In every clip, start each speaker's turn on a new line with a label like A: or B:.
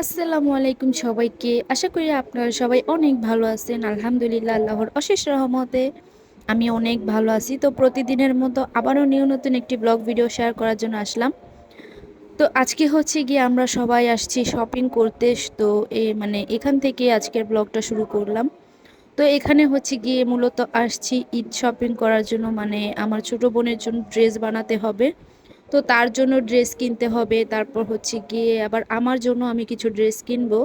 A: আসসালামু আলাইকুম সবাইকে। আশা করি আপনারা সবাই অনেক ভালো আছেন। আলহামদুলিল্লাহ, আল্লাহর অশেষ রহমতে আমি অনেক ভালো আছি। তো প্রতিদিনের মতো আবারও নিউ নতুন একটি ব্লগ ভিডিও শেয়ার করার জন্য আসলাম। তো আজকে হচ্ছে গিয়ে আমরা সবাই আসছি শপিং করতে। তো এ মানে এখান থেকে আজকের ব্লগটা শুরু করলাম। তো এখানে হচ্ছে গিয়ে মূলত আসছি ঈদ শপিং করার জন্য। মানে আমার ছোট বোনের জন্য ড্রেস বানাতে হবে। তো তার জন্য ড্রেস কিনতে হবে। তারপর হচ্ছে গিয়ে আবার আমার জন্য আমি কিছু ড্রেস কিনবো।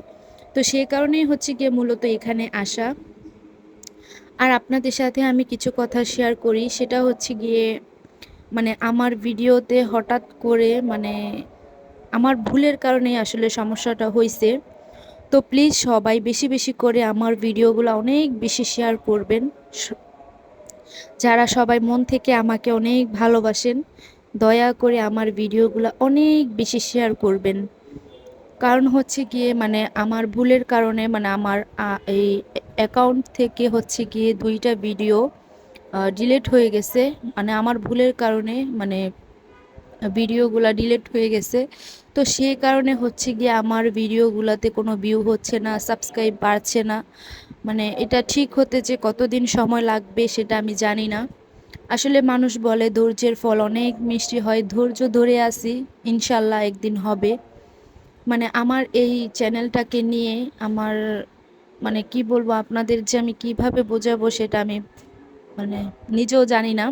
A: তো সেই কারণেই হচ্ছে গিয়ে মূলত এখানে আসা। আর আপনাদের সাথে আমি কিছু কথা শেয়ার করি। সেটা হচ্ছে গিয়ে মানে আমার ভিডিওতে হঠাৎ করে মানে আমার ভুলের কারণে আসলে সমস্যাটা হয়েছে তো প্লিজ সবাই বেশি বেশি করে আমার ভিডিওগুলো অনেক বেশি শেয়ার করবেন। যারা সবাই মন থেকে আমাকে অনেক ভালোবাসেন দয়া করে আমার ভিডিওগুলো অনেক বেশি শেয়ার করবেন। কারণ হচ্ছে গিয়ে মানে আমার ভুলের কারণে মানে আমার এই অ্যাকাউন্ট থেকে হচ্ছে গিয়ে দুইটা ভিডিও ডিলেট হয়ে গেছে। মানে আমার ভুলের কারণে মানে ভিডিওগুলো ডিলেট হয়ে গেছে। তো সে কারণে হচ্ছে গিয়ে আমার ভিডিওগুলোতে কোনো ভিউ হচ্ছে না সাবস্ক্রাইব বাড়ছে না। মানে এটা ঠিক হতে যে কতদিন সময় লাগবে সেটা আমি জানি না। আসলে মানুষ বলে ধৈর্যের ফল অনেক মিষ্টি হয়, ধৈর্য ধরে আসি ইনশাল্লাহ একদিন হবে। মানে আমার এই চ্যানেলটাকে নিয়ে আমার মানে কি বলব, আপনাদের যে আমি কীভাবে বোঝাবো সেটা আমি মানে নিজেও জানি না।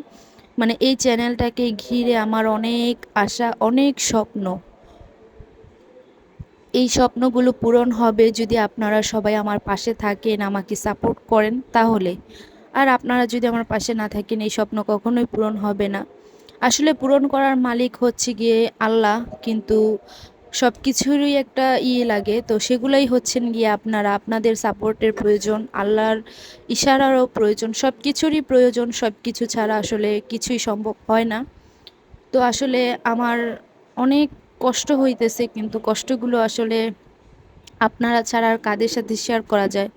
A: মানে এই চ্যানেলটাকে ঘিরে আমার অনেক আশা, অনেক স্বপ্ন। এই স্বপ্নগুলো পূরণ হবে যদি আপনারা সবাই আমার পাশে থাকেন, আমাকে সাপোর্ট করেন, তাহলে। আর আপনারা যদি আমার পাশে না থাকেন, এই স্বপ্ন কখনোই পূরণ হবে না। আসলে পূরণ করার মালিক হচ্ছে গিয়ে আল্লাহ, কিন্তু সব কিছুরই একটা ইয়ে লাগে। তো সেগুলাই হচ্ছেন গিয়ে আপনারা, আপনাদের সাপোর্টের প্রয়োজন, আল্লাহর ইশারারও প্রয়োজন সব কিছুরই প্রয়োজন সব কিছু ছাড়া আসলে কিছুই সম্ভব হয় না। তো আসলে আমার অনেক কষ্ট হইতেছে, কিন্তু কষ্টগুলো আসলে আপনারা ছাড়া আর কাদের সাথে শেয়ার করা যায়?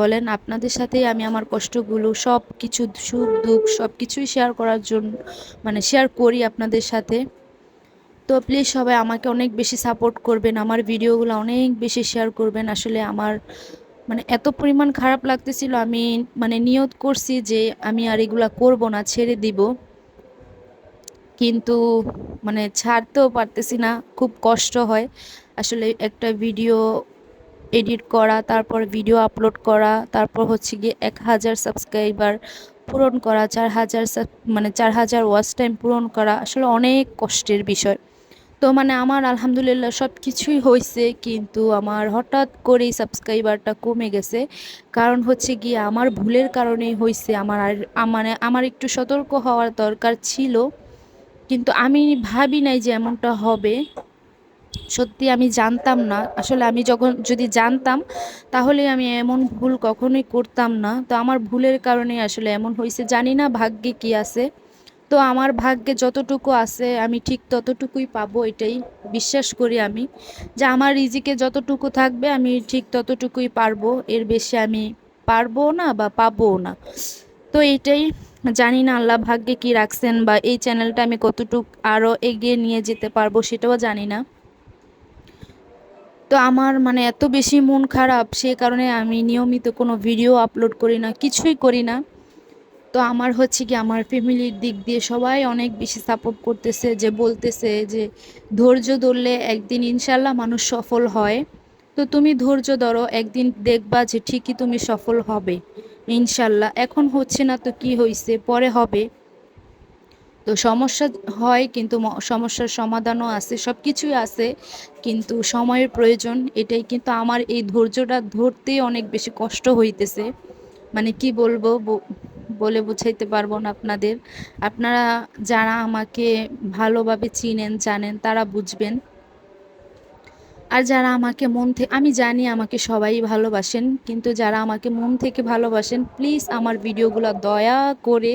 A: বলেন, আপনাদের সাথেই আমি আমার কষ্টগুলো সব কিছু সুখ, দুঃখ সব কিছুই শেয়ার করার জন্য মানে শেয়ার করি আপনাদের সাথে। তো প্লিজ সবাই আমাকে অনেক বেশি সাপোর্ট করবেন, আমার ভিডিওগুলো অনেক বেশি শেয়ার করবেন। আসলে আমার মানে এত পরিমাণ খারাপ লাগতেছিল, আমি মানে নিয়ত করছি যে আমি আর এগুলা করব না, ছেড়ে দিব। কিন্তু মানে ছাড়তেও পারতেছি না, খুব কষ্ট হয়। আসলে একটা ভিডিও এডিট করা, তারপর ভিডিও আপলোড করা, তারপর হচ্ছে গিয়ে এক হাজার সাবস্ক্রাইবার পূরণ করা, চার হাজার মানে চার হাজার ওয়াচ টাইম পূরণ করা, আসলে অনেক কষ্টের বিষয়। তো মানে আমার আলহামদুলিল্লাহ সব কিছুই হয়েছে কিন্তু আমার হঠাৎ করেই সাবস্ক্রাইবারটা কমে গেছে। কারণ হচ্ছে গিয়ে আমার ভুলের কারণেই হয়েছে আমার আর মানে আমার একটু সতর্ক হওয়ার দরকার ছিল। কিন্তু আমি ভাবি নাই যে এমনটা হবে। সত্যি আমি জানতাম না। আসলে আমি যখন, যদি জানতাম, তাহলে আমি এমন ভুল কখনোই করতাম না। তো আমার ভুলের কারণে আসলে এমন হয়েছে। জানি না ভাগ্যে কি আছে। তো আমার ভাগ্যে যতটুকু আছে, আমি ঠিক ততটুকুই পাবো এটাই বিশ্বাস করি আমি। যে আমার রিজিকে যতটুকু থাকবে, আমি ঠিক ততটুকুই পারব। এর বেশি আমি পারব না বা পাবো না। তো এটাই, জানি না আল্লাহ ভাগ্যে কি রাখছেন বা এই চ্যানেলটা আমি কতটুক আরও এগিয়ে নিয়ে যেতে পারব সেটাও জানি না। তো আমার মানে এত বেশি মন খারাপ, সে কারণে আমি নিয়মিত কোনো ভিডিও আপলোড করি না, কিছুই করি না। তো আমার হচ্ছে কি, আমার ফ্যামিলির দিক দিয়ে সবাই অনেক বেশি সাপোর্ট করতেছে, যে বলতেছে যে, ধৈর্য ধরলে একদিন ইনশাল্লাহ মানুষ সফল হয়। তো তুমি ধৈর্য ধরো, একদিন দেখবা যে ঠিকই তুমি সফল হবে ইনশাল্লাহ এখন হচ্ছে না তো কি হয়েছে পরে হবে। তো সমস্যা হয়, কিন্তু সমস্যার সমাধানও আছে সব কিছুই আছে। কিন্তু সময়ের প্রয়োজন, এটাই কিন্তু আমার এই ধৈর্যটা ধরতেই অনেক বেশি কষ্ট হইতেছে। মানে কি বলব বলে বুঝাইতে পারব না আপনাদের। আপনারা যারা আমাকে ভালোভাবে চিনেন, জানেন, তারা বুঝবেন। আর যারা আমাকে মন থেকে আমি জানি আমাকে সবাই ভালোবাসেন, কিন্তু যারা আমাকে মন থেকে ভালোবাসেন, প্লিজ আমার ভিডিওগুলো দয়া করে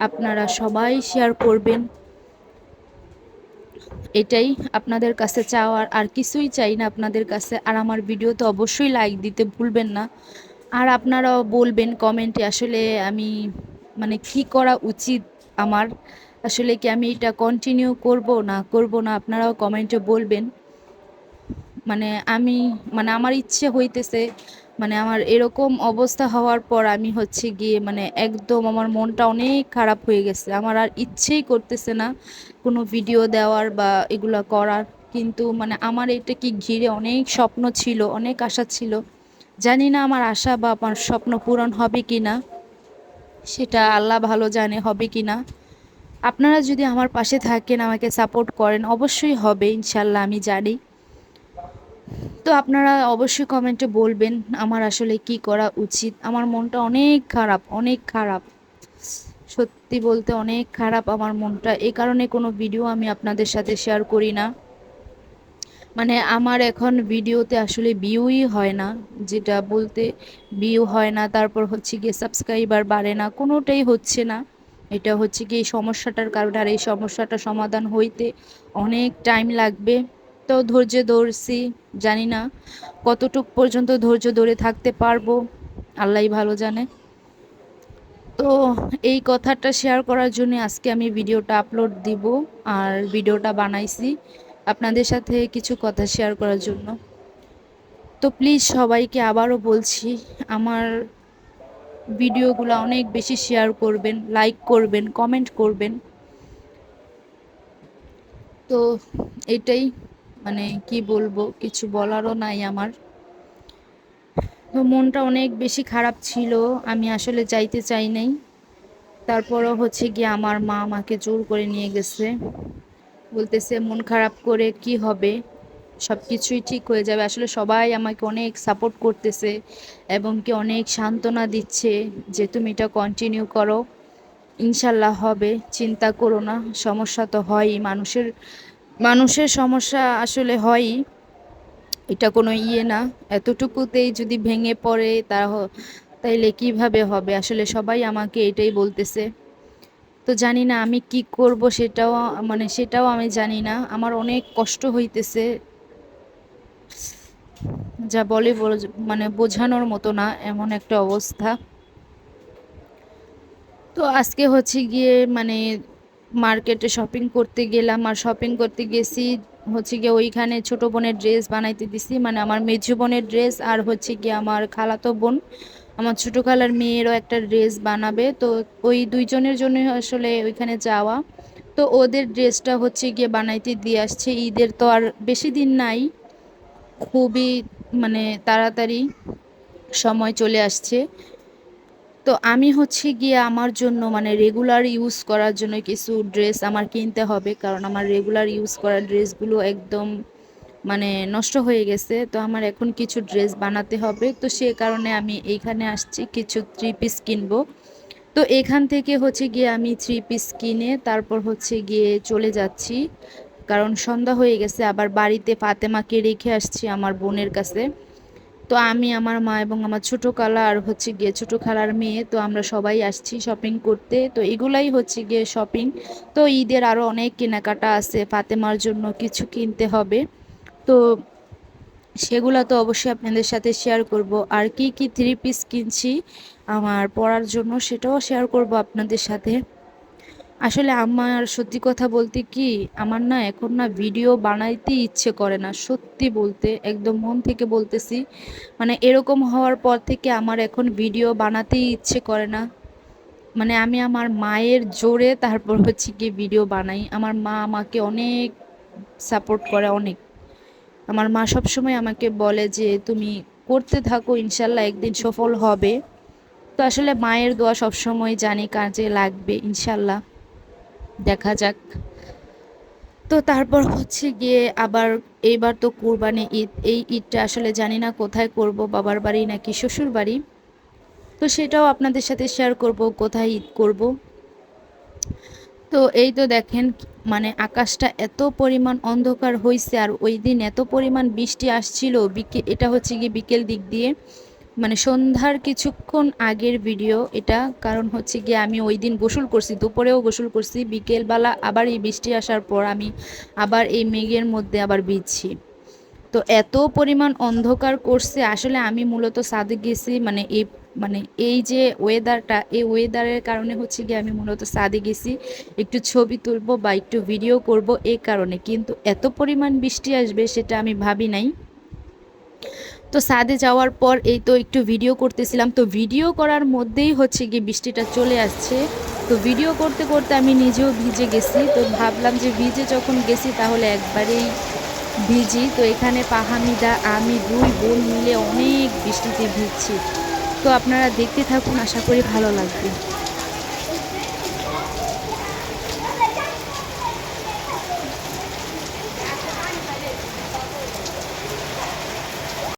A: আপনারা সবাই শেয়ার করবেন। এটাই আপনাদের কাছে চাওয়ার, আর কিছুই চাই না আপনাদের কাছে। আর আমার ভিডিও তো অবশ্যই লাইক দিতে ভুলবেন না। আর আপনারাও বলবেন কমেন্টে আসলে আমি মানে কি করা উচিত আমার? আসলে কি আমি এটা কন্টিনিউ করব না করব না? আপনারাও কমেন্টে বলবেন। মানে আমি মানে আমার ইচ্ছে হইতেছে মানে আমার এরকম অবস্থা হওয়ার পর আমি হচ্ছে গিয়ে মানে একদম আমার মনটা অনেক খারাপ হয়ে গেছে। আমার আর ইচ্ছেই করতেছে না কোনো ভিডিও দেওয়ার বা এগুলো করার। কিন্তু মানে আমার এটা কি ঘিরে অনেক স্বপ্ন ছিল, অনেক আশা ছিল। জানি না আমার আশা বা আমার স্বপ্ন পূরণ হবে কি না সেটা আল্লাহ ভালো জানে হবে কি না আপনারা যদি আমার পাশে থাকেন, আমাকে সাপোর্ট করেন, অবশ্যই হবে ইনশাল্লাহ আমি জানি। তো আপনারা অবশ্যই কমেন্টে বলবেন আমার আসলে কি করা উচিত। আমার মনটা অনেক খারাপ অনেক খারাপ। সত্যি বলতে অনেক খারাপ আমার মনটা। এই কারণে কোনো ভিডিও আমি আপনাদের সাথে শেয়ার করি না। মানে আমার এখন ভিডিওতে আসলে ভিউই হয় না। যেটা বলতে ভিউ হয় না, তারপর হচ্ছে গিয়ে সাবস্ক্রাইবার বাড়ে না, কোনোটাই হচ্ছে না। এটা হচ্ছে কি এই সমস্যাটার কারণে আর এই সমস্যাটা সমাধান হইতে অনেক টাইম লাগবে। তো ধৈর্য ধরছি জানি না। কতটুক পর্যন্ত ধৈর্য ধরে থাকতে পারব আল্লাহই ভালো জানে। তো এই কথাটা শেয়ার করার জন্য আজকে আমি ভিডিওটা আপলোড দিব আর ভিডিওটা বানাইছি আপনাদের সাথে কিছু কথা শেয়ার করার জন্য। তো প্লিজ সবাইকে আবারও বলছি, আমার ভিডিওগুলো অনেক বেশি শেয়ার করবেন লাইক করবেন কমেন্ট করবেন। তো এটাই। মানে কি বলব, কিছু বলারও নাই আমার। তো মনটা অনেক বেশি খারাপ ছিল, আমি আসলে যাইতে চাই নাই। তারপরও হচ্ছে গিয়ে আমার মা আমাকে জোর করে নিয়ে গেছে। বলতেছে, মন খারাপ করে কি হবে? সব কিছুই ঠিক হয়ে যাবে। আসলে সবাই আমাকে অনেক সাপোর্ট করতেছে এবং কি অনেক সান্ত্বনা দিচ্ছে যে, তুমি এটা কন্টিনিউ করো। ইনশাল্লাহ হবে, চিন্তা করো না। সমস্যা তো হয়ই। মানুষের মানুষের সমস্যা আসলে হয়ই। এটা কোনো ইয়ে না। এতটুকুতেই যদি ভেঙে পড়ে তা তাইলে কীভাবে হবে? আসলে সবাই আমাকে এটাই বলতেছে। তো জানি না আমি কি করব সেটাও মানে সেটাও আমি জানি না। আমার অনেক কষ্ট হইতেছে। যা বলে মানে বোঝানোর মতো না, এমন একটা অবস্থা। তো আজকে হচ্ছে গিয়ে মানে মার্কেটে শপিং করতে গেলাম আর শপিং করতে গেছি হচ্ছে গিয়ে ওইখানে ছোট বোনের ড্রেস বানাইতে দিছি মানে আমার মেজু বোনের ড্রেস আর হচ্ছে গিয়ে আমার খালাতো বোন। আমার ছোটো খালার মেয়েরও একটা ড্রেস বানাবে, তো ওই দুইজনের জন্য আসলে ওইখানে যাওয়া। তো ওদের ড্রেসটা হচ্ছে গিয়ে বানাইতে দিয়ে আসছে, ঈদের তো আর বেশি দিন নাই, খুবই মানে তাড়াতাড়ি সময় চলে আসছে। তো আমি হচ্ছে গিয়ে আমার জন্য মানে রেগুলার ইউজ করার জন্য কিছু ড্রেস আমার কিনতে হবে, কারণ আমার রেগুলার ইউজ করা ড্রেসগুলো একদম মানে নষ্ট হয়ে গেছে। তো আমার এখন কিছু ড্রেস বানাতে হবে, তো সে কারণে আমি এইখানে আসছি, কিছু থ্রি পিস কিনবো। তো এখান থেকে হচ্ছে গিয়ে আমি থ্রি পিস কিনে তারপর হচ্ছে গিয়ে চলে যাচ্ছি, কারণ সন্ধ্যা হয়ে গেছে, আবার বাড়িতে ফাতেমাকে রেখে আসছি আমার বোনের কাছে। তো আমি, আমার মা এবং আমার ছোটো খালা আর হচ্ছে গিয়ে ছোটো খালার মেয়ে, তো আমরা সবাই আসছি শপিং করতে। তো এগুলাই হচ্ছে গিয়ে শপিং তো ঈদের আরও অনেক কেনাকাটা আছে, ফাতেমার জন্য কিছু কিনতে হবে। তো সেগুলো তো অবশ্যই আপনাদের সাথে শেয়ার করব। আর কি কি থ্রি পিস কিনছি আমার পড়ার জন্য সেটাও শেয়ার করব আপনাদের সাথে। আসলে আমার সত্যি কথা বলতে কি, আমার না এখন না ভিডিও বানাইতে ইচ্ছে করে না, সত্যি বলতে, একদম মন থেকে বলতেছি। মানে এরকম হওয়ার পর থেকে আমার এখন ভিডিও বানাতেই ইচ্ছে করে না। মানে আমি আমার মায়ের জোরে তারপর হচ্ছে কি ভিডিও বানাই। আমার মা আমাকে অনেক সাপোর্ট করে, অনেক। আমার মা সবসময় আমাকে বলে যে, তুমি করতে থাকো, ইনশাল্লাহ একদিন সফল হবে। তো আসলে মায়ের দোয়া সবসময় জানি কাজে লাগবে, ইনশাল্লাহ। দেখা যাক। তো তারপর হচ্ছে গিয়ে আবার এইবার তো কোরবানি ঈদ। এই ঈদটা আসলে জানি না কোথায় করব, বাবার বাড়ি নাকি শ্বশুর বাড়ি। তো সেটাও আপনাদের সাথে শেয়ার করব, কোথায় ঈদ করব। তো এই তো দেখেন মানে আকাশটা এত পরিমাণ অন্ধকার হয়েছে আর ওই দিন এত পরিমাণ বৃষ্টি আসছিল, বিকে এটা হচ্ছে গিয়ে বিকেল দিক দিয়ে। মানে সন্ধ্যার কিছুক্ষণ আগের ভিডিও এটা কারণ হচ্ছে গিয়ে আমি ওই দিন গোসল করছি, দুপুরেও গোসল করছি, বিকেলবেলা আবার এই বৃষ্টি আসার পর আমি আবার এই মেঘের মধ্যে আবার ভিজছি। তো এত পরিমাণ অন্ধকার করছে, আসলে আমি মূলত সাদে গেছি মানে এই মানে এই যে ওয়েদারটা এই ওয়েদারের কারণে হচ্ছে গিয়ে আমি মূলত সাদে গেছি, একটু ছবি তুলবো বা একটু ভিডিও করব এই কারণে, কিন্তু এত পরিমাণ বৃষ্টি আসবে সেটা আমি ভাবি নাই। তো সাদে যাওয়ার পর এই তো একটু ভিডিও করতেছিলাম। তো ভিডিও করার মধ্যেই হচ্ছে গিয়ে বৃষ্টিটা চলে আসছে। তো ভিডিও করতে করতে আমি নিজেও ভিজে গেছি। তো ভাবলাম যে ভিজে যখন গেছি তাহলে একবারেই ভিজি। তো এখানে পাহামিদা, আমি দুই বোন মিলে অনেক বৃষ্টিতে ভিজছি। তো আপনারা দেখতে থাকুন, আশা করি ভালো লাগবে।